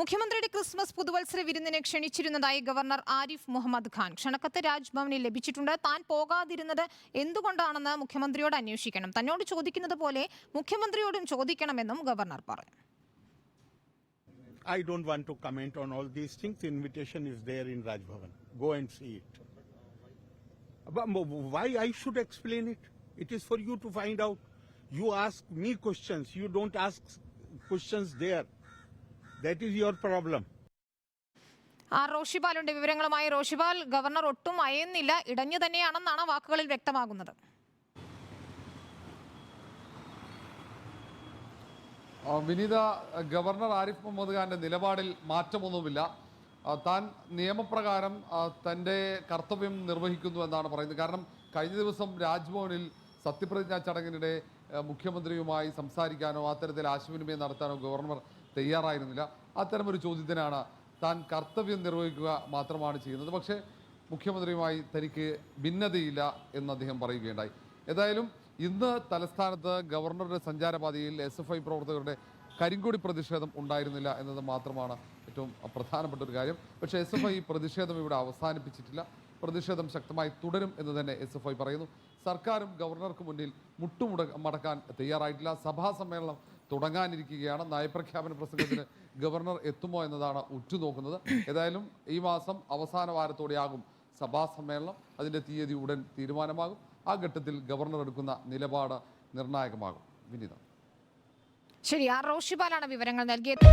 മുഖ്യമന്ത്രിയുടെ ക്രിസ്മസ് പുതുവത്സര വിരുന്നിനെ ക്ഷണിച്ചിരുന്നതായി ഗവർണർ ആരിഫ് മുഹമ്മദ് ഖാൻ. ക്ഷണക്കത്ത് രാജ്ഭവനിൽ ലഭിച്ചിട്ടുണ്ട്. താൻ പോകാതിരുന്നത് എന്തുകൊണ്ടാണെന്ന് മുഖ്യമന്ത്രിയോട് അന്വേഷിക്കണം. തന്നോട് ചോദിക്കുന്നത് പോലെ മുഖ്യമന്ത്രിയോടും ചോദിക്കണമെന്നും ഗവർണർ പറഞ്ഞു. I don't want to comment on all these things invitation is there in Raj Bhavan go and see it why I should explain it it is for you to find out you ask me questions you don't ask questions there That is your problem. ആ റോഷിപാലുണ്ട് വിവരങ്ങളുമായി Roshipal governor ഒട്ടും അയയുന്നില്ല. ഇടഞ്ഞു തന്നെയാണെന്നാണ് വാക്കുകളിൽ വ്യക്തമാകുന്നത്. വിനീത governor Arif Muhammad ഖാന്റെ നിലപാടിൽ മാറ്റമൊന്നുമില്ല. താൻ നിയമപ്രകാരം തന്റെ കർത്തവ്യം നിർവഹിക്കുന്നു എന്നാണ് പറയുന്നത്. കാരണം കഴിഞ്ഞ ദിവസം രാജ്ഭവനിൽ സത്യപ്രതിജ്ഞാ ചടങ്ങിനിടെ മുഖ്യമന്ത്രിയുമായി സംസാരിക്കാനോ അത്തരത്തിൽ ആശയവിനിമയം നടത്താനോ ഗവർണർ തയ്യാറായിരുന്നില്ല. അത്തരമൊരു ചോദ്യത്തിനാണ് താൻ കർത്തവ്യം നിർവഹിക്കുക മാത്രമാണ് ചെയ്യുന്നത്. പക്ഷേ മുഖ്യമന്ത്രിയുമായി തനിക്ക് ഭിന്നതയില്ല എന്ന് അദ്ദേഹം പറയുകയുണ്ടായി. ഏതായാലും ഇന്ന് തലസ്ഥാനത്ത് ഗവർണറുടെ സഞ്ചാരപാതയിൽ എസ് എഫ് ഐ പ്രവർത്തകരുടെ കരിങ്കൊടി പ്രതിഷേധം ഉണ്ടായിരുന്നില്ല എന്നത് മാത്രമാണ് ഏറ്റവും പ്രധാനപ്പെട്ട ഒരു കാര്യം. പക്ഷേ എസ് എഫ് ഐ പ്രതിഷേധം ഇവിടെ അവസാനിപ്പിച്ചിട്ടില്ല. പ്രതിഷേധം ശക്തമായി തുടരും എന്ന് തന്നെ എസ് എഫ് ഐ പറയുന്നു. സർക്കാരും ഗവർണർക്ക് മുന്നിൽ മുട്ടുമുട മടക്കാൻ തയ്യാറായിട്ടില്ല. സഭാ സമ്മേളനം തുടങ്ങാനിരിക്കുകയാണ്. നയപ്രഖ്യാപന പ്രസംഗത്തിന് ഗവർണർ എത്തുമോ എന്നതാണ് ഉറ്റുനോക്കുന്നത്. ഏതായാലും ഈ മാസം അവസാന വാരത്തോടെയാകും സഭാ സമ്മേളനം. അതിന്റെ തീയതി ഉടൻ തീരുമാനമാകും. ആ ഘട്ടത്തിൽ ഗവർണർ എടുക്കുന്ന നിലപാട് നിർണായകമാകും. വിനീത. ശരി ആ റോഷിപാലാണ് വിവരങ്ങൾ നൽകിയത്.